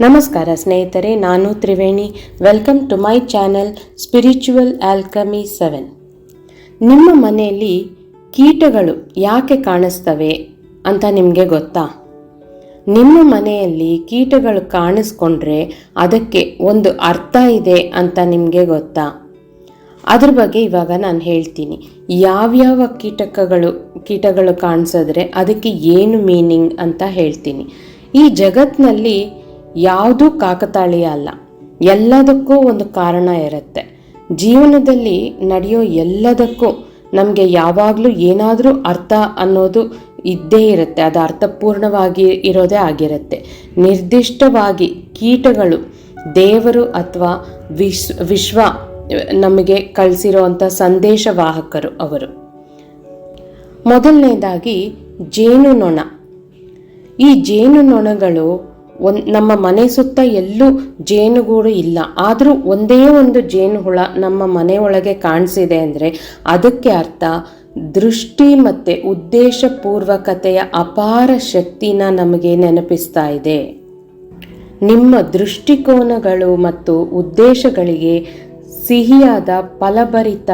ನಮಸ್ಕಾರ ಸ್ನೇಹಿತರೆ, ನಾನು Triveni. Welcome to my channel spiritual alchemy seven ನಿಮ್ಮ ಮನೆಯಲ್ಲಿ ಕೀಟಗಳು ಯಾಕೆ ಕಾಣಿಸ್ತವೆ ಅಂತ ನಿಮಗೆ ಗೊತ್ತಾ? ನಿಮ್ಮ ಮನೆಯಲ್ಲಿ ಕೀಟಗಳು ಕಾಣಿಸ್ಕೊಂಡ್ರೆ ಅದಕ್ಕೆ ಒಂದು ಅರ್ಥ ಇದೆ ಅಂತ ನಿಮಗೆ ಗೊತ್ತಾ? ಅದ್ರ ಬಗ್ಗೆ ಇವಾಗ ನಾನು ಹೇಳ್ತೀನಿ. ಯಾವ್ಯಾವ ಕೀಟಕಗಳು, ಕೀಟಗಳು ಕಾಣಿಸಿದ್ರೆ ಅದಕ್ಕೆ ಏನು ಮೀನಿಂಗ್ ಅಂತ ಹೇಳ್ತೀನಿ. ಈ ಜಗತ್ತಿನಲ್ಲಿ ಯಾವುದೂ ಕಾಕತಾಳೀಯ ಅಲ್ಲ. ಎಲ್ಲದಕ್ಕೂ ಒಂದು ಕಾರಣ ಇರುತ್ತೆ. ಜೀವನದಲ್ಲಿ ನಡೆಯೋ ಎಲ್ಲದಕ್ಕೂ ನಮಗೆ ಯಾವಾಗಲೂ ಏನಾದರೂ ಅರ್ಥ ಅನ್ನೋದು ಇದ್ದೇ ಇರುತ್ತೆ. ಅದು ಅರ್ಥಪೂರ್ಣವಾಗಿ ಇರೋದೇ ಆಗಿರುತ್ತೆ. ನಿರ್ದಿಷ್ಟವಾಗಿ ಕೀಟಗಳು, ದೇವರು ಅಥವಾ ವಿಶ್, ವಿಶ್ವ ನಮಗೆ ಕಳಿಸಿರುವಂಥ ಸಂದೇಶವಾಹಕರು ಅವರು. ಮೊದಲನೇದಾಗಿ ಜೇನುನೊಣ. ಈ ಜೇನುನೊಣಗಳು ಒಂದ್ ನಮ್ಮ ಮನೆ ಸುತ್ತ ಎಲ್ಲೂ ಜೇನುಗೂಡು ಇಲ್ಲ. ಆದರೂ ಒಂದೇ ಒಂದು ಜೇನು ಹುಳ ನಮ್ಮ ಮನೆಯೊಳಗೆ ಕಾಣಿಸಿದೆ ಅಂದರೆ ಅದಕ್ಕೆ ಅರ್ಥ ದೃಷ್ಟಿ ಮತ್ತು ಉದ್ದೇಶಪೂರ್ವಕತೆಯ ಅಪಾರ ಶಕ್ತಿನ ನಮಗೆ ನೆನಪಿಸ್ತಾ ಇದೆ. ನಿಮ್ಮ ದೃಷ್ಟಿಕೋನಗಳು ಮತ್ತು ಉದ್ದೇಶಗಳಿಗೆ ಸಿಹಿಯಾದ ಫಲಭರಿತ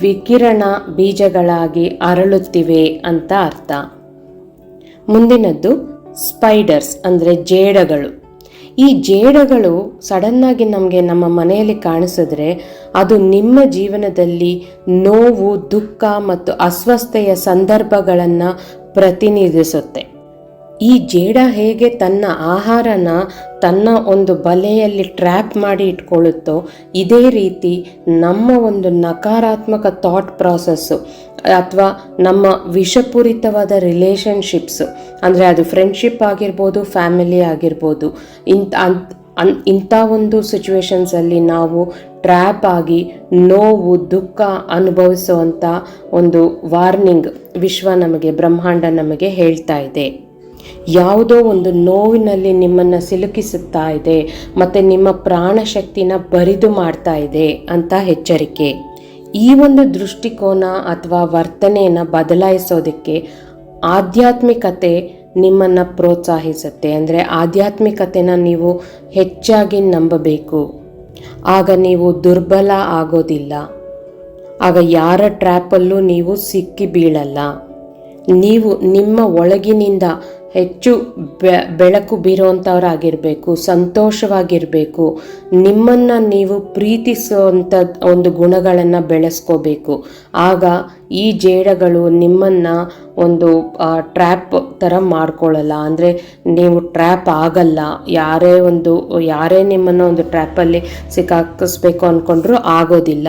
ವಿಕಿರಣ ಬೀಜಗಳಾಗಿ ಅರಳುತ್ತಿವೆ ಅಂತ ಅರ್ಥ. ಮುಂದಿನದ್ದು ಸ್ಪೈಡರ್ಸ್, ಅಂದರೆ ಜೇಡಗಳು. ಈ ಜೇಡಗಳು ಸಡನ್ನಾಗಿ ನಮಗೆ ನಮ್ಮ ಮನೆಯಲ್ಲಿ ಕಾಣಿಸಿದ್ರೆ ಅದು ನಿಮ್ಮ ಜೀವನದಲ್ಲಿ ನೋವು, ದುಃಖ ಮತ್ತು ಅಸ್ವಸ್ಥೆಯ ಸಂದರ್ಭಗಳನ್ನು ಪ್ರತಿನಿಧಿಸುತ್ತೆ. ಈ ಜೇಡ ಹೇಗೆ ತನ್ನ ಆಹಾರನ ತನ್ನ ಒಂದು ಬಲೆಯಲ್ಲಿ ಟ್ರ್ಯಾಪ್ ಮಾಡಿ ಇಟ್ಕೊಳ್ಳುತ್ತೋ ಇದೇ ರೀತಿ ನಮ್ಮ ಒಂದು ನಕಾರಾತ್ಮಕ ಥಾಟ್ ಪ್ರಾಸೆಸ್ಸು ಅಥವಾ ನಮ್ಮ ವಿಷಪೂರಿತವಾದ ರಿಲೇಷನ್ಶಿಪ್ಸು ಅಂದರೆ ಅದು ಫ್ರೆಂಡ್ಶಿಪ್ ಆಗಿರ್ಬೋದು ಫ್ಯಾಮಿಲಿ ಆಗಿರ್ಬೋದು, ಇಂಥ ಅನ್ ಇಂಥ ಒಂದು ಸಿಚುವೇಶನ್ಸಲ್ಲಿ ನಾವು ಟ್ರ್ಯಾಪ್ ಆಗಿ ನೋವು, ದುಃಖ ಅನುಭವಿಸುವಂಥ ಒಂದು ವಾರ್ನಿಂಗ್ ವಿಶ್ವ ನಮಗೆ, ಬ್ರಹ್ಮಾಂಡ ನಮಗೆ ಹೇಳ್ತಾ ಇದೆ. ಯಾವುದೋ ಒಂದು ನೋವಿನಲ್ಲಿ ನಿಮ್ಮನ್ನು ಸಿಲುಕಿಸುತ್ತಾ ಇದೆ, ಮತ್ತು ನಿಮ್ಮ ಪ್ರಾಣಶಕ್ತಿನ ಬರಿದು ಮಾಡ್ತಾ ಇದೆ ಅಂತ ಎಚ್ಚರಿಕೆ. ಈ ಒಂದು ದೃಷ್ಟಿಕೋನ ಅಥವಾ ವರ್ತನೆಯನ್ನು ಬದಲಾಯಿಸೋದಕ್ಕೆ ಆಧ್ಯಾತ್ಮಿಕತೆ ನಿಮ್ಮನ್ನು ಪ್ರೋತ್ಸಾಹಿಸುತ್ತೆ. ಅಂದರೆ ಆಧ್ಯಾತ್ಮಿಕತೆನ ನೀವು ಹೆಚ್ಚಾಗಿ ನಂಬಬೇಕು. ಆಗ ನೀವು ದುರ್ಬಲ ಆಗೋದಿಲ್ಲ. ಆಗ ಯಾರ ಟ್ರ್ಯಾಪಲ್ಲೂ ನೀವು ಸಿಕ್ಕಿ ಬೀಳಲ್ಲ. ನೀವು ನಿಮ್ಮ ಒಳಗಿನಿಂದ ಹೆಚ್ಚು ಬೆಳಕು ಬೀರುವಂಥವ್ರಾಗಿರಬೇಕು ಸಂತೋಷವಾಗಿರಬೇಕು. ನಿಮ್ಮನ್ನು ನೀವು ಪ್ರೀತಿಸುವಂಥ ಒಂದು ಗುಣಗಳನ್ನು ಬೆಳೆಸ್ಕೋಬೇಕು. ಆಗ ಈ ಜೇಡಗಳು ನಿಮ್ಮನ್ನು ಒಂದು ಟ್ರ್ಯಾಪ್ ಥರ ಮಾಡ್ಕೊಳ್ಳಲ್ಲ ಅಂದರೆ ನೀವು ಟ್ರ್ಯಾಪ್ ಆಗಲ್ಲ. ಯಾರೇ ಒಂದು, ಯಾರೇ ನಿಮ್ಮನ್ನು ಒಂದು ಟ್ರ್ಯಾಪಲ್ಲಿ ಸಿಕ್ಕಾಕಿಸ್ಬೇಕು ಅಂದ್ಕೊಂಡ್ರೂ ಆಗೋದಿಲ್ಲ.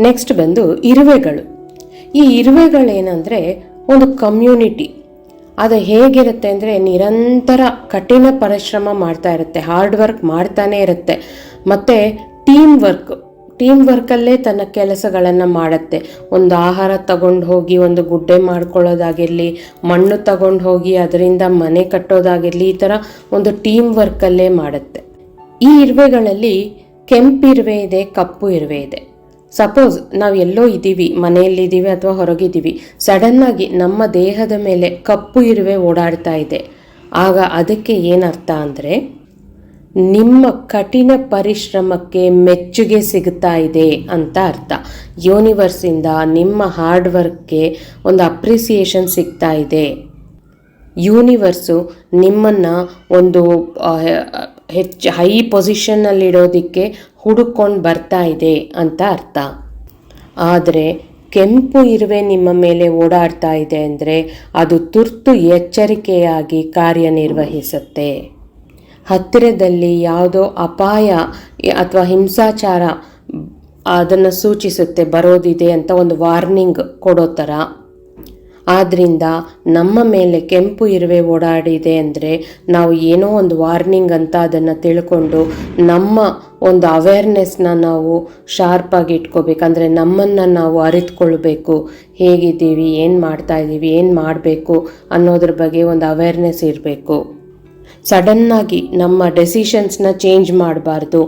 ನೆಕ್ಸ್ಟ್ ಬಂದು ಇರುವೆಗಳು. ಈ ಇರುವೆಗಳೇನೆಂದರೆ ಒಂದು ಕಮ್ಯುನಿಟಿ. ಅದು ಹೇಗಿರುತ್ತೆ ಅಂದರೆ ನಿರಂತರ ಕಠಿಣ ಪರಿಶ್ರಮ ಮಾಡ್ತಾ ಇರುತ್ತೆ ಹಾರ್ಡ್ ವರ್ಕ್ ಮಾಡ್ತಾನೆ ಇರುತ್ತೆ. ಮತ್ತು ಟೀಮ್ ವರ್ಕ್ ಟೀಮ್ ವರ್ಕಲ್ಲೇ ತನ್ನ ಕೆಲಸಗಳನ್ನು ಮಾಡುತ್ತೆ. ಒಂದು ಆಹಾರ ತಗೊಂಡು ಹೋಗಿ, ಒಂದು ಗುಡ್ಡೆ ಮಾಡ್ಕೊಳ್ಳೋದಾಗಿರಲಿ, ಮಣ್ಣು ತಗೊಂಡು ಹೋಗಿ, ಅದರಿಂದ ಮನೆ ಕಟ್ಟೋದಾಗಿರಲಿ, ಈ ಥರ ಒಂದು ಟೀಮ್ ವರ್ಕಲ್ಲೇ ಮಾಡುತ್ತೆ. ಈ ಇರುವೆಗಳಲ್ಲಿ ಕೆಂಪಿರುವೆ ಇದೆ, ಕಪ್ಪು ಇರುವೆ ಇದೆ. ಸಪೋಸ್ ನಾವು ಎಲ್ಲೋ ಇದ್ದೀವಿ ಮನೆಯಲ್ಲಿದ್ದೀವಿ ಅಥವಾ ಹೊರಗಿದ್ದೀವಿ ಸಡನ್ನಾಗಿ ನಮ್ಮ ದೇಹದ ಮೇಲೆ ಕಪ್ಪು ಇರುವೆ ಓಡಾಡ್ತಾ ಇದೆ. ಆಗ ಅದಕ್ಕೆ ಏನರ್ಥ ಅಂದರೆ, ನಿಮ್ಮ ಕಠಿಣ ಪರಿಶ್ರಮಕ್ಕೆ ಮೆಚ್ಚುಗೆ ಸಿಗ್ತಾ ಇದೆ ಅಂತ ಅರ್ಥ. ಯೂನಿವರ್ಸಿಂದ ನಿಮ್ಮ ಹಾರ್ಡ್ ವರ್ಕ್ಗೆ ಒಂದು ಅಪ್ರಿಸಿಯೇಷನ್ ಸಿಗ್ತಾ ಇದೆ. ಯೂನಿವರ್ಸು ನಿಮ್ಮನ್ನು ಒಂದು ಹೆಚ್ಚು ಹೈ ಪೊಸಿಷನ್ನಲ್ಲಿಡೋದಕ್ಕೆ ಹುಡುಕೊಂಡು ಬರ್ತಾ ಇದೆ ಅಂತ ಅರ್ಥ. ಆದರೆ ಕೆಂಪು ಇರುವೆ ನಿಮ್ಮ ಮೇಲೆ ಓಡಾಡ್ತಾ ಇದೆ ಅಂದರೆ ಅದು ತುರ್ತು ಎಚ್ಚರಿಕೆಯಾಗಿ ಕಾರ್ಯನಿರ್ವಹಿಸುತ್ತೆ. ಹತ್ತಿರದಲ್ಲಿ ಯಾವುದೋ ಅಪಾಯ ಅಥವಾ ಹಿಂಸಾಚಾರ ಅದನ್ನು ಸೂಚಿಸುತ್ತೆ, ಬರೋದಿದೆ ಅಂತ ಒಂದು ವಾರ್ನಿಂಗ್ ಕೊಡೋ ಥರ. ಆದ್ದರಿಂದ ನಮ್ಮ ಮೇಲೆ ಕೆಂಪು ಇರುವೆ ಓಡಾಡಿದೆ ಅಂದರೆ ನಾವು ಏನೋ ಒಂದು ವಾರ್ನಿಂಗ್ ಅಂತ ಅದನ್ನು ತಿಳ್ಕೊಂಡು ನಮ್ಮ ಒಂದು ಅವೇರ್ನೆಸ್ನ ನಾವು ಶಾರ್ಪಾಗಿ ಅಂದರೆ ನಮ್ಮನ್ನು ನಾವು ಅರಿತುಕೊಳ್ಬೇಕು. ಹೇಗಿದ್ದೀವಿ? ಏನು ಮಾಡ್ತಾ ಇದ್ದೀವಿ ಏನು ಮಾಡಬೇಕು? ಅನ್ನೋದ್ರ ಬಗ್ಗೆ ಒಂದು ಅವೇರ್ನೆಸ್ ಇರಬೇಕು. ಸಡನ್ನಾಗಿ ನಮ್ಮ ಡೆಸಿಷನ್ಸ್ನ ಚೇಂಜ್ ಮಾಡಬಾರ್ದು.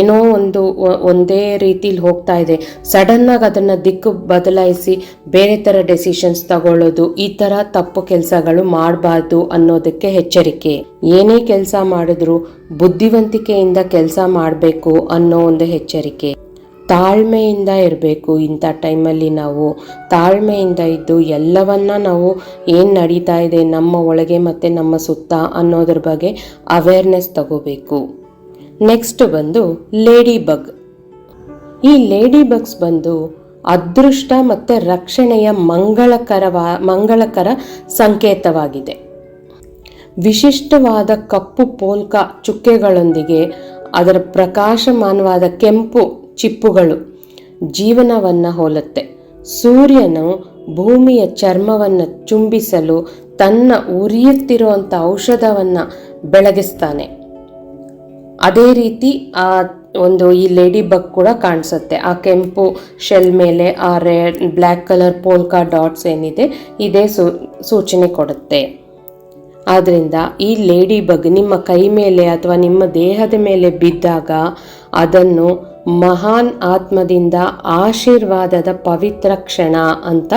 ಏನೋ ಒಂದು ಒಂದೇ ರೀತಿಲಿ ಹೋಗ್ತಾ ಇದೆ. ಸಡನ್ನಾಗಿ ಅದನ್ನು ದಿಕ್ಕು ಬದಲಾಯಿಸಿ ಬೇರೆ ಥರ ಡೆಸಿಷನ್ಸ್ ತಗೊಳ್ಳೋದು, ಈ ಥರ ತಪ್ಪು ಕೆಲಸಗಳು ಮಾಡಬಾರ್ದು ಅನ್ನೋದಕ್ಕೆ ಎಚ್ಚರಿಕೆ. ಏನೇ ಕೆಲಸ ಮಾಡಿದ್ರು ಬುದ್ಧಿವಂತಿಕೆಯಿಂದ ಕೆಲಸ ಮಾಡಬೇಕು ಅನ್ನೋ ಒಂದು ಎಚ್ಚರಿಕೆ. ತಾಳ್ಮೆಯಿಂದ ಇರಬೇಕು. ಇಂಥ ಟೈಮಲ್ಲಿ ನಾವು ತಾಳ್ಮೆಯಿಂದ ಇದ್ದು ಎಲ್ಲವನ್ನ ನಾವು ಏನು ನಡೀತಾ ಇದೆ, ನಮ್ಮ ಒಳಗೆ ಮತ್ತು ನಮ್ಮ ಸುತ್ತ ಅನ್ನೋದ್ರ ಬಗ್ಗೆ ಅವೇರ್ನೆಸ್ ತಗೋಬೇಕು. ನೆಕ್ಸ್ಟ್ ಬಂದು ಲೇಡಿ ಬಗ್ ಈ ಲೇಡಿ ಬಗ್ಸ್ ಬಂದು ಅದೃಷ್ಟ ಮತ್ತು ರಕ್ಷಣೆಯ ಮಂಗಳಕರವಾ, ಮಂಗಳಕರ ಸಂಕೇತವಾಗಿದೆ. ವಿಶಿಷ್ಟವಾದ ಕಪ್ಪು ಪೋಲ್ಕ ಚುಕ್ಕೆಗಳೊಂದಿಗೆ ಅದರ ಪ್ರಕಾಶಮಾನವಾದ ಕೆಂಪು ಚಿಪ್ಪುಗಳು. ಜೀವನವನ್ನು ಹೋಲುತ್ತೆ. ಸೂರ್ಯನು ಭೂಮಿಯ ಚರ್ಮವನ್ನು ಚುಂಬಿಸಲು ತನ್ನ ಉರಿಯುತ್ತಿರುವಂಥ ಔಷಧವನ್ನು ಬೆಳಗಿಸ್ತಾನೆ. ಅದೇ ರೀತಿ ಆ ಒಂದು ಈ ಲೇಡಿ ಬಗ್ ಕೂಡ ಕಾಣಿಸುತ್ತೆ. ಆ ಕೆಂಪು ಶೆಲ್ ಮೇಲೆ ಆ red black colour polka dots ಏನಿದೆ, ಇದೇ ಸೂಚನೆ ಕೊಡುತ್ತೆ. ಆದ್ದರಿಂದ ಈ ಲೇಡಿ ಬಗ್ ನಿಮ್ಮ ಕೈ ಮೇಲೆ ಅಥವಾ ನಿಮ್ಮ ದೇಹದ ಮೇಲೆ ಬಿದ್ದಾಗ ಅದನ್ನು ಮಹಾನ್ ಆತ್ಮದಿಂದ ಆಶೀರ್ವಾದದ ಪವಿತ್ರ ಕ್ಷಣ ಅಂತ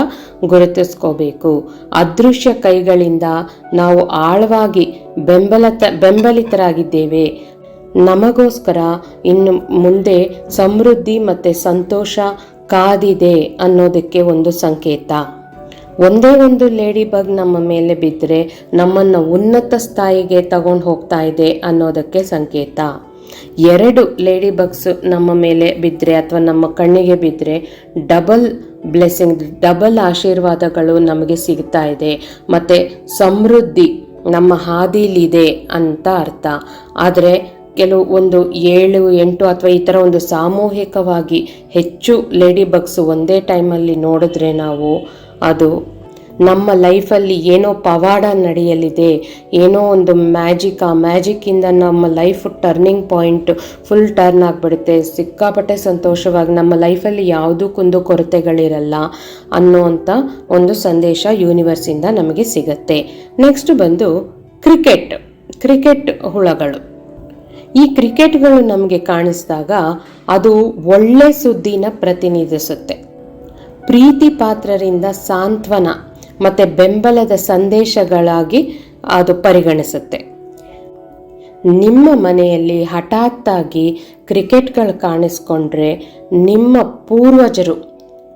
ಗುರುತಿಸ್ಕೋಬೇಕು. ಅದೃಶ್ಯ ಕೈಗಳಿಂದ ನಾವು ಆಳವಾಗಿ ಬೆಂಬಲತ, ಬೆಂಬಲಿತರಾಗಿದ್ದೇವೆ. ನಮಗೋಸ್ಕರ ಇನ್ನು ಮುಂದೆ ಸಮೃದ್ಧಿ ಮತ್ತು ಸಂತೋಷ ಕಾದಿದೆ ಅನ್ನೋದಕ್ಕೆ ಒಂದು ಸಂಕೇತ. ಒಂದೇ ಒಂದು ಲೇಡಿ ಬಗ್ ನಮ್ಮ ಮೇಲೆ ಬಿದ್ದರೆ ನಮ್ಮನ್ನು ಉನ್ನತ ಸ್ಥಾಯಿಗೆ ತಗೊಂಡು ಹೋಗ್ತಾ ಇದೆ ಅನ್ನೋದಕ್ಕೆ ಸಂಕೇತ. ಎರಡು ಲೇಡಿ ಬಗ್ಸ್ ನಮ್ಮ ಮೇಲೆ ಬಿದ್ದರೆ ಅಥವಾ ನಮ್ಮ ಕಣ್ಣಿಗೆ ಬಿದ್ದರೆ ಡಬಲ್ ಬ್ಲೆಸ್ಸಿಂಗ್, ಡಬಲ್ ಆಶೀರ್ವಾದಗಳು ನಮಗೆ ಸಿಗ್ತಾ ಇದೆ. ಮತ್ತು ಸಮೃದ್ಧಿ ನಮ್ಮ ಹಾದಿಲಿದೆ ಅಂತ ಅರ್ಥ. ಆದರೆ ಕೆಲವು ಒಂದು ಏಳು, ಎಂಟು ಅಥವಾ ಈ ಥರ ಒಂದು ಸಾಮೂಹಿಕವಾಗಿ ಹೆಚ್ಚು ಲೇಡಿ ಬಗ್ಸ್ ಒಂದೇ ಟೈಮಲ್ಲಿ ನೋಡಿದ್ರೆ ನಾವು ಅದು ನಮ್ಮ ಲೈಫಲ್ಲಿ ಏನೋ ಪವಾಡ ನಡೆಯಲಿದೆ, ಏನೋ ಒಂದು ಮ್ಯಾಜಿಕ್, ಆ ಮ್ಯಾಜಿಕ್ಕಿಂದ ನಮ್ಮ life turning point full turn ಆಗಿಬಿಡುತ್ತೆ. ಸಿಕ್ಕಾಪಟ್ಟೆ ಸಂತೋಷವಾಗಿ ನಮ್ಮ ಲೈಫಲ್ಲಿ ಯಾವುದೂ ಕುಂದು ಕೊರತೆಗಳಿರಲ್ಲ ಅನ್ನೋವಂಥ ಒಂದು ಸಂದೇಶ ಯೂನಿವರ್ಸಿಂದ ನಮಗೆ ಸಿಗತ್ತೆ. ನೆಕ್ಸ್ಟ್ ಬಂದು ಕ್ರಿಕೆಟ್ ಕ್ರಿಕೆಟ್ ಹುಳಗಳು. ಈ ಕ್ರಿಕೆಟ್ಗಳು ನಮಗೆ ಕಾಣಿಸಿದಾಗ ಅದು ಒಳ್ಳೆ ಸುದ್ದಿನ ಪ್ರತಿನಿಧಿಸುತ್ತೆ. ಪ್ರೀತಿ ಪಾತ್ರರಿಂದ ಸಾಂತ್ವನ. ಮತ್ತು ಬೆಂಬಲದ ಸಂದೇಶಗಳಾಗಿ ಅದು ಪರಿಗಣಿಸುತ್ತೆ. ನಿಮ್ಮ ಮನೆಯಲ್ಲಿ ಹಠಾತ್ತಾಗಿ ಕ್ರಿಕೆಟ್ಗಳು ಕಾಣಿಸ್ಕೊಂಡ್ರೆ ನಿಮ್ಮ ಪೂರ್ವಜರು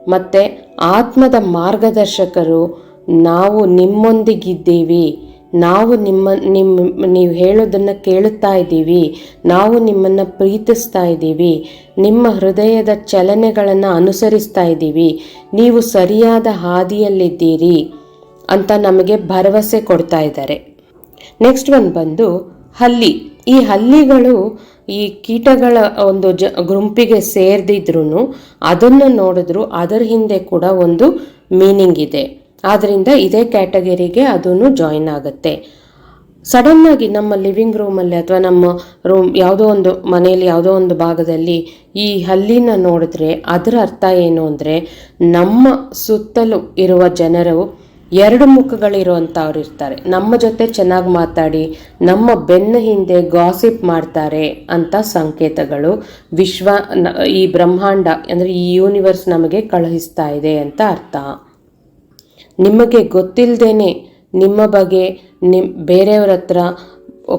ಮತ್ತು ಆತ್ಮದ ಮಾರ್ಗದರ್ಶಕರು ನಾವು ನಿಮ್ಮೊಂದಿಗಿದ್ದೀವಿ. ನಾವು ನಿಮ್ಮ ನಿಮ್ಮ ನೀವು ಹೇಳೋದನ್ನು ಕೇಳುತ್ತಾ ಇದ್ದೀವಿ. ನಾವು ನಿಮ್ಮನ್ನು ಪ್ರೀತಿಸ್ತಾ ಇದ್ದೀವಿ. ನಿಮ್ಮ ಹೃದಯದ ಚಲನೆಗಳನ್ನು ಅನುಸರಿಸ್ತಾ ಇದ್ದೀವಿ. ನೀವು ಸರಿಯಾದ ಹಾದಿಯಲ್ಲಿದ್ದೀರಿ ಅಂತ ನಮಗೆ ಭರವಸೆ ಕೊಡ್ತಾ ಇದ್ದಾರೆ. ನೆಕ್ಸ್ಟ್ ಒಂದು ಬಂದು ಹಲ್ಲಿ. ಈ ಹಲ್ಲಿಗಳು ಈ ಕೀಟಗಳ ಒಂದು ಜ, ಗುಂಪಿಗೆ ಸೇರಿದ್ರು ಅದನ್ನು ನೋಡಿದ್ರು ಅದರ ಹಿಂದೆ ಕೂಡ ಒಂದು ಮೀನಿಂಗ್ ಇದೆ. ಆದ್ದರಿಂದ ಇದೇ ಕ್ಯಾಟಗರಿಗೆ ಅದೂ ಜಾಯಿನ್ ಆಗುತ್ತೆ. ಸಡನ್ನಾಗಿ ನಮ್ಮ ಲಿವಿಂಗ್ ರೂಮಲ್ಲಿ ಅಥವಾ ನಮ್ಮ ರೂಮ್ ಯಾವುದೋ ಒಂದು ಮನೆಯಲ್ಲಿ ಯಾವುದೋ ಒಂದು ಭಾಗದಲ್ಲಿ ಈ ಹಲ್ಲಿನ ನೋಡಿದ್ರೆ ಅದರ ಅರ್ಥ ಏನು ಅಂದರೆ ನಮ್ಮ ಸುತ್ತಲೂ ಇರುವ ಜನರು ಎರಡು ಮುಖಗಳಿರುವಂಥವ್ರು ಇರ್ತಾರೆ. ನಮ್ಮ ಜೊತೆ ಚೆನ್ನಾಗಿ ಮಾತಾಡಿ, ನಮ್ಮ ಬೆನ್ನ ಹಿಂದೆ ಗಾಸಿಪ್ ಮಾಡ್ತಾರೆ ಅಂತ ಸಂಕೇತಗಳು ವಿಶ್ವ ಈ ಬ್ರಹ್ಮಾಂಡ ಅಂದರೆ ಈ ಯೂನಿವರ್ಸ್ ನಮಗೆ ಕಳುಹಿಸ್ತಾ ಇದೆ ಅಂತ ಅರ್ಥ. ನಿಮಗೆ ಗೊತ್ತಿಲ್ಲದೇನೆ ನಿಮ್ಮ ಬಗ್ಗೆ ನಿಮ್ಮ ಬೇರೆಯವ್ರ ಹತ್ರ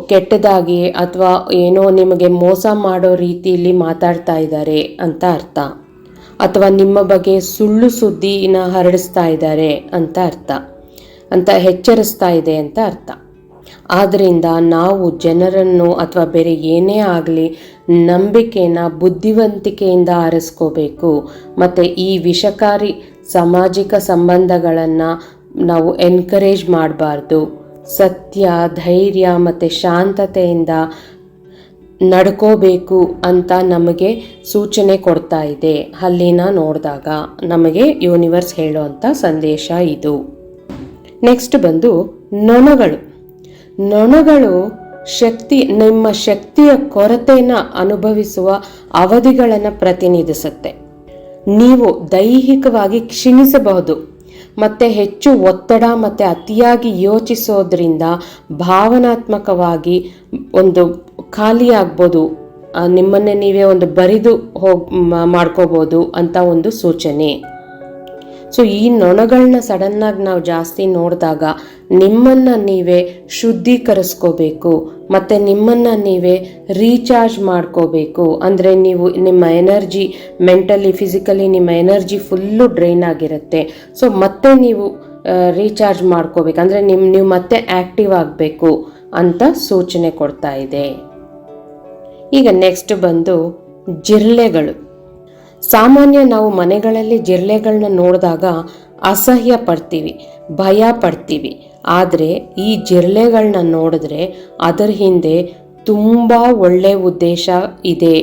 ಕೆಟ್ಟದಾಗಿ ಅಥವಾ ಏನೋ ನಿಮಗೆ ಮೋಸ ಮಾಡೋ ರೀತಿಯಲ್ಲಿ ಮಾತಾಡ್ತಾ ಇದ್ದಾರೆ ಅಂತ ಅರ್ಥ. ಅಥವಾ ನಿಮ್ಮ ಬಗ್ಗೆ ಸುಳ್ಳು ಸುದ್ದಿನ ಹರಡಿಸ್ತಾ ಇದ್ದಾರೆ ಅಂತ ಅರ್ಥ. ಅಂತ ಎಚ್ಚರಿಸ್ತಾ ಇದೆ ಅಂತ ಅರ್ಥ. ಆದ್ದರಿಂದ ನಾವು ಜನರನ್ನು ಅಥವಾ ಬೇರೆ ಏನೇ ಆಗಲಿ ನಂಬಿಕೆನ ಬುದ್ಧಿವಂತಿಕೆಯಿಂದ ಆರಿಸ್ಕೋಬೇಕು. ಮತ್ತು ಈ ವಿಷಕಾರಿ ಸಾಮಾಜಿಕ ಸಂಬಂಧಗಳನ್ನು ನಾವು ಎನ್ಕರೇಜ್ ಮಾಡಬಾರ್ದು. ಸತ್ಯ, ಧೈರ್ಯ ಮತ್ತು ಶಾಂತತೆಯಿಂದ ನಡ್ಕೋಬೇಕು ಅಂತ ನಮಗೆ ಸೂಚನೆ ಕೊಡ್ತಾ ಇದೆ. ಅಲ್ಲಿನ ನೋಡಿದಾಗ ನಮಗೆ ಯೂನಿವರ್ಸ್ ಹೇಳುವಂಥ ಸಂದೇಶ ಇದು. ನೆಕ್ಸ್ಟ್ ಬಂದು ನೊಣಗಳು. ನೊಣಗಳು ಶಕ್ತಿ, ನಿಮ್ಮ ಶಕ್ತಿಯ ಕೊರತೆಯನ್ನು ಅನುಭವಿಸುವ ಅವಧಿಗಳನ್ನು ಪ್ರತಿನಿಧಿಸುತ್ತೆ. ನೀವು ದೈಹಿಕವಾಗಿ ಕ್ಷೀಣಿಸಬಹುದು. ಮತ್ತು ಹೆಚ್ಚು ಒತ್ತಡ ಮತ್ತು ಅತಿಯಾಗಿ ಯೋಚಿಸೋದ್ರಿಂದ ಭಾವನಾತ್ಮಕವಾಗಿ ಒಂದು ಖಾಲಿ ಆಗ್ಬೋದು ನಿಮ್ಮನ್ನೇ ನೀವೇ ಒಂದು ಬರಿದು ಹೋಗ್ ಮಾಡ್ಕೋಬೋದು ಅಂತ ಒಂದು ಸೂಚನೆ. ಸೊ ಈ ನೊಣಗಳನ್ನ ಸಡನ್ನಾಗಿ ನಾವು ಜಾಸ್ತಿ ನೋಡಿದಾಗ ನಿಮ್ಮನ್ನು ನೀವೇ ಶುದ್ಧೀಕರಿಸ್ಕೋಬೇಕು, ಮತ್ತು ನಿಮ್ಮನ್ನು ನೀವೇ ರೀಚಾರ್ಜ್ ಮಾಡ್ಕೋಬೇಕು. ಅಂದರೆ ನೀವು ನಿಮ್ಮ ಎನರ್ಜಿ ಮೆಂಟಲಿ ಫಿಸಿಕಲಿ ನಿಮ್ಮ ಎನರ್ಜಿ ಫುಲ್ಲು ಡ್ರೈನ್ ಆಗಿರುತ್ತೆ. ಸೊ ಮತ್ತೆ ನೀವು ರೀಚಾರ್ಜ್ ಮಾಡ್ಕೋಬೇಕು. ಅಂದರೆ ನಿಮ್ಮ ನೀವು ಮತ್ತೆ ಆ್ಯಕ್ಟಿವ್ ಆಗಬೇಕು ಅಂತ ಸೂಚನೆ ಕೊಡ್ತಾ ಇದೆ. ಈಗ ನೆಕ್ಸ್ಟ್ ಬಂದು ಜಿರ್ಲೆಗಳು. ಸಾಮಾನ್ಯ ನಾವು ಮನೆಗಳಲ್ಲಿ ಜಿರಳೆಗಳನ್ನ ನೋಡಿದಾಗ ಅಸಹ್ಯ ಪಡ್ತೀವಿ, ಭಯ ಪಡ್ತೀವಿ. ಆದರೆ ಈ ಜಿರಳೆಗಳನ್ನ ನೋಡಿದ್ರೆ ಅದರ ಹಿಂದೆ ತುಂಬ ಒಳ್ಳೆ ಉದ್ದೇಶ ಇದೆ.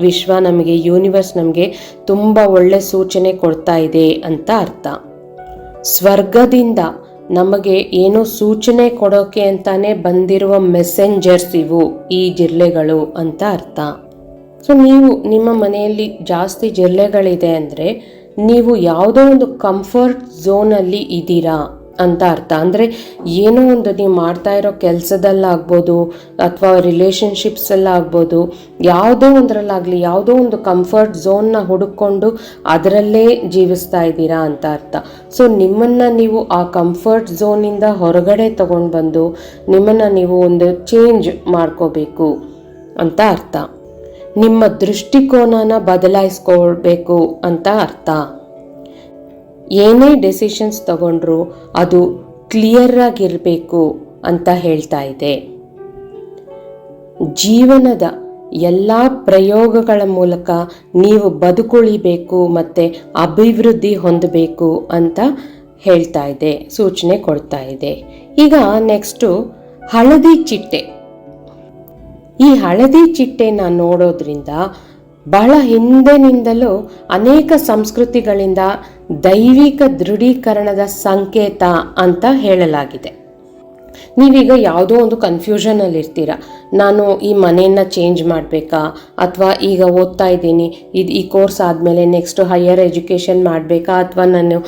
ವಿಶ್ವ ನಮಗೆ, ಯೂನಿವರ್ಸ್ ನಮಗೆ ತುಂಬ ಒಳ್ಳೆ ಸೂಚನೆ ಕೊಡ್ತಾ ಇದೆ ಅಂತ ಅರ್ಥ. ಸ್ವರ್ಗದಿಂದ ನಮಗೆ ಏನು ಸೂಚನೆ ಕೊಡೋಕೆ ಅಂತಾನೆ ಬಂದಿರುವ ಮೆಸೆಂಜರ್ಸ್ ಇವು ಈ ಜಿರಳೆಗಳು ಅಂತ ಅರ್ಥ. ಸೊ ನೀವು ನಿಮ್ಮ ಮನೆಯಲ್ಲಿ ಜಾಸ್ತಿ ಜಿಲ್ಲೆಗಳಿದೆ ಅಂದರೆ ನೀವು ಯಾವುದೋ ಒಂದು ಕಂಫರ್ಟ್ ಝೋನಲ್ಲಿ ಇದ್ದೀರಾ ಅಂತ ಅರ್ಥ. ಅಂದರೆ ಏನೋ ಒಂದು ನೀವು ಮಾಡ್ತಾ ಇರೋ ಕೆಲಸದಲ್ಲಾಗ್ಬೋದು ಅಥವಾ ರಿಲೇಷನ್ಶಿಪ್ಸಲ್ಲಾಗ್ಬೋದು ಯಾವುದೋ ಒಂದರಲ್ಲಾಗಲಿ, ಯಾವುದೋ ಒಂದು ಕಂಫರ್ಟ್ ಝೋನ್ನ ಹುಡುಕೊಂಡು ಅದರಲ್ಲೇ ಜೀವಿಸ್ತಾ ಇದ್ದೀರಾ ಅಂತ ಅರ್ಥ. ಸೊ ನಿಮ್ಮನ್ನು ನೀವು ಆ ಕಂಫರ್ಟ್ ಝೋನಿಂದ ಹೊರಗಡೆ ತಗೊಂಡು ಬಂದು ನಿಮ್ಮನ್ನು ನೀವು ಒಂದು ಚೇಂಜ್ ಮಾಡ್ಕೋಬೇಕು ಅಂತ ಅರ್ಥ. ನಿಮ್ಮ ದೃಷ್ಟಿಕೋನನ ಬದಲಾಯಿಸ್ಕೊಳ್ಬೇಕು ಅಂತ ಅರ್ಥ. ಏನೇ ಡೆಸಿಷನ್ಸ್ ತಗೊಂಡ್ರೂ ಅದು ಕ್ಲಿಯರ್ ಆಗಿರಬೇಕು ಅಂತ ಹೇಳ್ತಾ ಇದೆ. ಜೀವನದ ಎಲ್ಲ ಪ್ರಯೋಗಗಳ ಮೂಲಕ ನೀವು ಬದುಕುಳಿಬೇಕು ಮತ್ತು ಅಭಿವೃದ್ಧಿ ಹೊಂದಬೇಕು ಅಂತ ಹೇಳ್ತಾ ಇದೆ, ಸೂಚನೆ ಕೊಡ್ತಾ ಇದೆ. ಈಗ ನೆಕ್ಸ್ಟು ಹಳದಿ ಚಿಟ್ಟೆ. ಈ ಹಳದಿ ಚಿಟ್ಟೆನ ನೋಡೋದ್ರಿಂದ ಬಹಳ ಹಿಂದಿನಿಂದಲೂ ಅನೇಕ ಸಂಸ್ಕೃತಿಗಳಿಂದ ದೈವಿಕ ದೃಢೀಕರಣದ ಸಂಕೇತ ಅಂತ ಹೇಳಲಾಗಿದೆ. ನೀವೀಗ ಯಾವುದೋ ಒಂದು ಕನ್ಫ್ಯೂಷನಲ್ಲಿ ಇರ್ತೀರ? ನಾನು ಈ ಮನೆಯನ್ನು ಚೇಂಜ್ ಮಾಡಬೇಕಾ? ಅಥವಾ ಈಗ ಓದ್ತಾ ಇದ್ದೀನಿ, ಇದು ಈ ಕೋರ್ಸ್ ಆದಮೇಲೆ ನೆಕ್ಸ್ಟ್ ಹೈಯರ್ ಎಜುಕೇಷನ್ ಮಾಡಬೇಕಾ? ಅಥವಾ ನಾನು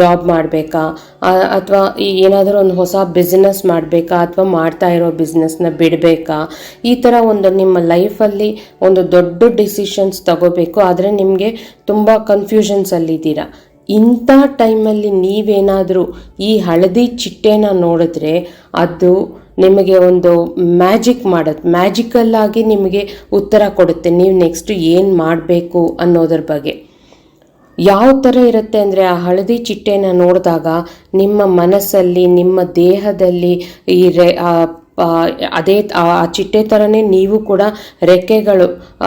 ಜಾಬ್ ಮಾಡಬೇಕಾ? ಅಥವಾ ಈ ಏನಾದರೂ ಒಂದು ಹೊಸ ಬಿಸ್ನೆಸ್ ಮಾಡಬೇಕಾ? ಅಥವಾ ಮಾಡ್ತಾ ಇರೋ ಬಿಸ್ನೆಸ್ನ ಬಿಡಬೇಕಾ? ಈ ಥರ ಒಂದು ನಿಮ್ಮ ಲೈಫಲ್ಲಿ ಒಂದು ದೊಡ್ಡ ಡಿಸಿಷನ್ಸ್ ತಗೋಬೇಕು, ಆದರೆ ನಿಮಗೆ ತುಂಬ ಕನ್ಫ್ಯೂಷನ್ಸಲ್ಲಿದ್ದೀರಾ ಇಂಥ ಟೈಮಲ್ಲಿ ನೀವೇನಾದರೂ ಈ ಹಳದಿ ಚಿಟ್ಟೆನ ನೋಡಿದ್ರೆ ಅದು ನಿಮಗೆ ಒಂದು ಮ್ಯಾಜಿಕ್ ಮಾಡುತ್ತೆ. ಮ್ಯಾಜಿಕಲ್ಲಾಗಿ ನಿಮಗೆ ಉತ್ತರ ಕೊಡುತ್ತೆ. ನೀವು ನೆಕ್ಸ್ಟ್ ಏನು ಮಾಡಬೇಕು ಅನ್ನೋದ್ರ ಬಗ್ಗೆ. ಯಾವ ಥರ ಇರುತ್ತೆ ಅಂದರೆ ಆ ಹಳದಿ ಚಿಟ್ಟೆನ ನೋಡಿದಾಗ ನಿಮ್ಮ ಮನಸ್ಸಲ್ಲಿ, ನಿಮ್ಮ ದೇಹದಲ್ಲಿ ಈ ರೆ ಅದೇ ಆ ಚಿಟ್ಟೆ ಥರನೇ ನೀವು ಕೂಡ ರೆಕ್ಕೆಗಳು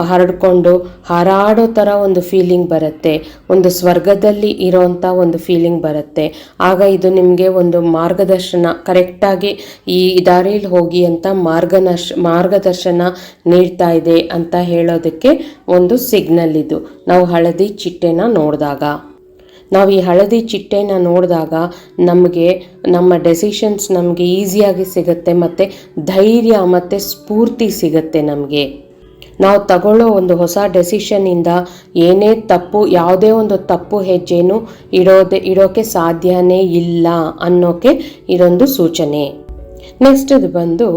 ಹರಡ್ಕೊಂಡು ಹಾರಾಡೋ ಥರ ಒಂದು ಫೀಲಿಂಗ್ ಬರುತ್ತೆ. ಒಂದು ಸ್ವರ್ಗದಲ್ಲಿ ಇರೋವಂಥ ಒಂದು ಫೀಲಿಂಗ್ ಬರುತ್ತೆ. ಆಗ ಇದು ನಿಮಗೆ ಒಂದು ಮಾರ್ಗದರ್ಶನ ಕರೆಕ್ಟಾಗಿ ಈ ದಾರಿಯಲ್ಲಿ ಹೋಗಿ ಅಂತ ಮಾರ್ಗನರ್ಶ, ಮಾರ್ಗದರ್ಶನ ನೀಡ್ತಾ ಇದೆ ಅಂತ ಹೇಳೋದಕ್ಕೆ ಒಂದು ಸಿಗ್ನಲ್ ಇದು. ನಾವು ಹಳದಿ ಚಿಟ್ಟೆನ ನೋಡಿದಾಗ. ನಾವು ಈ ಹಳದಿ ಚಿಟ್ಟೆನ ನೋಡಿದಾಗ ನಮಗೆ ನಮ್ಮ ಡೆಸಿಷನ್ಸ್ ನಮಗೆ ಈಸಿಯಾಗಿ ಸಿಗುತ್ತೆ ಮತ್ತು ಧೈರ್ಯ ಮತ್ತು ಸ್ಫೂರ್ತಿ ಸಿಗುತ್ತೆ ನಮಗೆ. ನಾವು ತಗೊಳ್ಳೋ ಒಂದು ಹೊಸ ಡೆಸಿಷನ್ನಿಂದ ಏನೇ ತಪ್ಪು, ಯಾವುದೇ ಒಂದು ತಪ್ಪು ಹೆಜ್ಜೆನೂ ಇಡೋದೆ ಇಡೋಕ್ಕೆ ಸಾಧ್ಯನೇ ಇಲ್ಲ ಅನ್ನೋಕ್ಕೆ ಇದೊಂದು ಸೂಚನೆ. ನೆಕ್ಸ್ಟ್ ಇದು ಬಂದು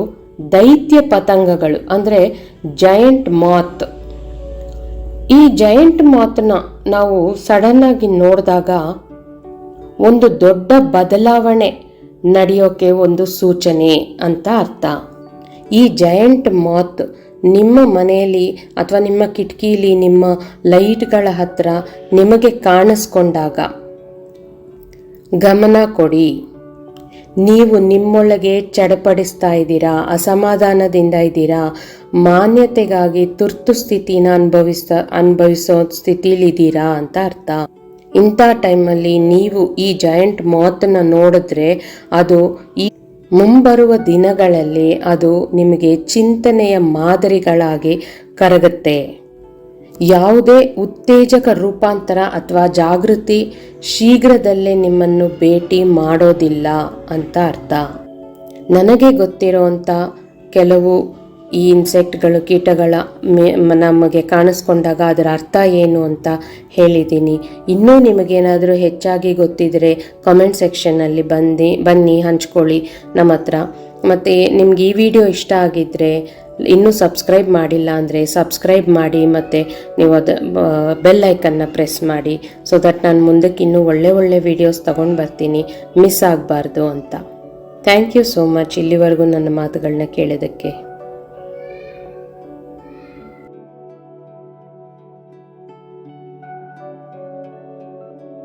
ದೈತ್ಯ ಪತಂಗಗಳು ಅಂದರೆ ಜೈಂಟ್ ಮಾತ್ ಈ ಜೈಂಟ್ ಮಾತನ್ನ ನಾವು ಸಡನ್ ಆಗಿ ನೋಡಿದಾಗ ಒಂದು ದೊಡ್ಡ ಬದಲಾವಣೆ ನಡೆಯೋಕೆ ಒಂದು ಸೂಚನೆ ಅಂತ ಅರ್ಥ. ಈ ಜಯಂಟ್ ಮಾತ್ ನಿಮ್ಮ ಮನೆಯಲ್ಲಿ ಅಥವಾ ನಿಮ್ಮ ಕಿಟಕಿಲಿ, ನಿಮ್ಮ ಲೈಟ್ಗಳ ಹತ್ರ ನಿಮಗೆ ಕಾಣಿಸ್ಕೊಂಡಾಗ ಗಮನ ಕೊಡಿ. ನೀವು ನಿಮ್ಮೊಳಗೆ ಚಡಪಡಿಸ್ತಾ ಇದ್ದೀರಾ, ಅಸಮಾಧಾನದಿಂದ ಇದ್ದೀರಾ, ಮಾನ್ಯತೆಗಾಗಿ ತುರ್ತು ಸ್ಥಿತಿನ ಅನುಭವಿಸ್ತಾ, ಅನುಭವಿಸೋ ಸ್ಥಿತಿಲಿದ್ದೀರಾ ಅಂತ ಅರ್ಥ. ಇಂಥ ಟೈಮಲ್ಲಿ ನೀವು ಈ ಜಾಯಿಂಟ್ ಮಾತನ್ನ ನೋಡಿದ್ರೆ ಅದು ಈ ಮುಂಬರುವ ದಿನಗಳಲ್ಲಿ ಅದು ನಿಮಗೆ ಚಿಂತನೆಯ ಮಾದರಿಗಳಾಗಿ ಕರಗುತ್ತೆ. ಯಾವುದೇ ಉತ್ತೇಜಕ ರೂಪಾಂತರ ಅಥವಾ ಜಾಗೃತಿ ಶೀಘ್ರದಲ್ಲೇ ನಿಮ್ಮನ್ನು ಭೇಟಿ ಮಾಡೋದಿಲ್ಲ ಅಂತ ಅರ್ಥ. ನನಗೆ ಗೊತ್ತಿರೋಂಥ ಕೆಲವು ಈ ಇನ್ಸೆಕ್ಟ್ಗಳು, ಕೀಟಗಳ ಮೇ, ನಮಗೆ ಕಾಣಿಸ್ಕೊಂಡಾಗ ಅದರ ಅರ್ಥ ಏನು ಅಂತ ಹೇಳಿದ್ದೀನಿ. ಇನ್ನೂ ನಿಮಗೇನಾದರೂ ಹೆಚ್ಚಾಗಿ ಗೊತ್ತಿದ್ದರೆ ಕಾಮೆಂಟ್ ಸೆಕ್ಷನ್ನಲ್ಲಿ ಬಂದು, ಬನ್ನಿ, ಹಂಚ್ಕೊಳ್ಳಿ. ನಮ್ಮ ಹತ್ರ ಮತ್ತು ನಿಮ್ಗೆ ಈ ವಿಡಿಯೋ ಇಷ್ಟ ಆಗಿದ್ದರೆ ಇನ್ನೂ ಸಬ್ಸ್ಕ್ರೈಬ್ ಮಾಡಿಲ್ಲ ಅಂದರೆ ಸಬ್ಸ್ಕ್ರೈಬ್ ಮಾಡಿ ಮತ್ತು ನೀವು ಅದು ಬೆಲ್ ಐಕನ್ನ ಪ್ರೆಸ್ ಮಾಡಿ ಸೊ ದಟ್ ನಾನು ಮುಂದಕ್ಕೆ ಇನ್ನೂ ಒಳ್ಳೆ ಒಳ್ಳೆ ವೀಡಿಯೋಸ್ ತೊಗೊಂಡು ಬರ್ತೀನಿ. ಮಿಸ್ ಆಗಬಾರ್ದು ಅಂತ. ಥ್ಯಾಂಕ್ ಯು ಸೋ ಮಚ್ ಇಲ್ಲಿವರೆಗೂ ನನ್ನ ಮಾತುಗಳನ್ನ ಕೇಳೋದಕ್ಕೆ.